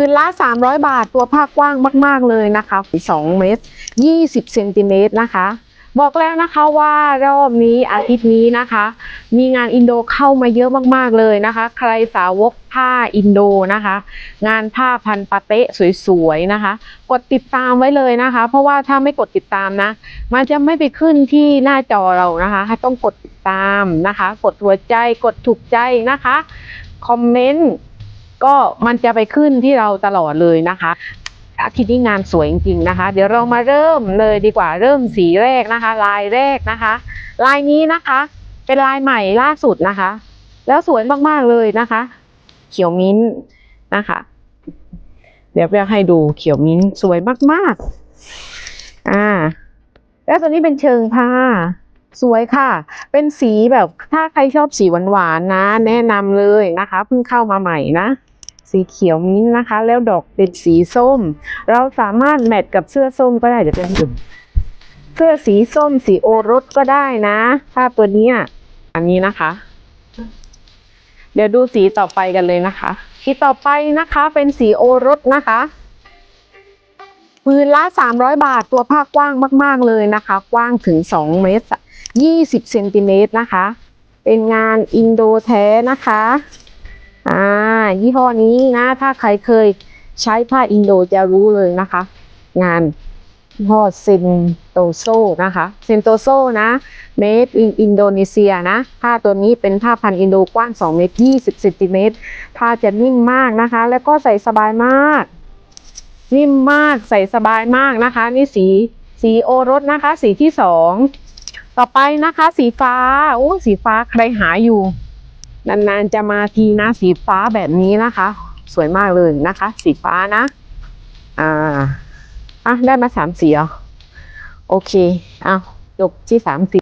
ปืนละ 300 บาทตัวผ้ากว้างมาก ๆ เลยนะคะ2เมตร20เซนติเมตรนะคะ บอกแล้วนะคะว่ารอบนี้อาทิตย์นี้นะคะ มีงานอินโดเข้ามาเยอะมากๆเลยนะคะ ใครสาวกผ้าอินโดนะคะ งานผ้าพันปาเตะสวยๆนะคะ กดติดตามไว้เลยนะคะ เพราะว่าถ้าไม่กดติดตามนะ มันจะไม่ไปขึ้นที่หน้าจอเรานะคะต้องกดติดตามนะคะ กดหัวใจกดถูกใจนะคะคอมเมนต์ ก็มันจะไปขึ้นที่เราตลอดเลยนะคะอาทิตย์นี้งานสวยจริงๆนะคะ เดี๋ยวเรามาเริ่มเลยดีกว่าเริ่มสีแรกนะคะ ลายแรกนะคะ ลายนี้นะคะ เป็นลายใหม่ล่าสุดนะคะ แล้วสวยมากๆเลยนะคะ เขียวมิ้นนะคะ เดี๋ยวจะให้ดูเขียวมิ้นสวยมากๆอ่าแล้วตัวนี้เป็นเชิงผ้าสวยค่ะ เป็นสีแบบถ้าใครชอบสีหวานๆนะ แนะนำเลยนะคะเพิ่งเข้ามาใหม่นะ สีเขียวมิ้นะคะ แล้วดอกเป็นสีส้ม เราสามารถแมทกับเสื้อส้มก็ได้เดี๋ยวเป็นดูเสื้อสีส้มสีโอรสก็ได้นะ ถ้าตัวนี้อันนี้นะคะ เดี๋ยวดูสีต่อไปกันเลยนะคะ สีต่อไปนะคะเป็นสีโอรสนะคะปืนละ300บาทตัวผ้ากว้างมาก ๆเลยนะคะ กว้างถึง2เมตร20เซนติเมตรนะคะ เป็นงานอินโดแท้นะคะอ่า ยี่ห้อนี้นะ ถ้าใครเคยใช้ผ้าอินโดจะรู้เลยนะคะ งานยี่ห้อเซนโตโซนะคะเซนโตโซนะ made in อินโดนีเซียนะ ผ้าตัวนี้เป็นผ้าพันอินโดกว้าง2เมตร20เซนติเมตรผ้าจะนิ่มมากนะคะ แล้วก็ใส่สบายมาก นิ่มมากใส่สบายมากนะคะ นี่สีสีโอรสนะคะ สีที่สองต่อไปนะคะ สีฟ้าโอ้สีฟ้าใครหาอยู่ นานๆจะมาทีนะสีฟ้าแบบนี้นะคะ สวยมากเลยนะคะ สีฟ้านะ อ่าอะได้มาสามสีเหรอโอเคเอาจบที่สามสี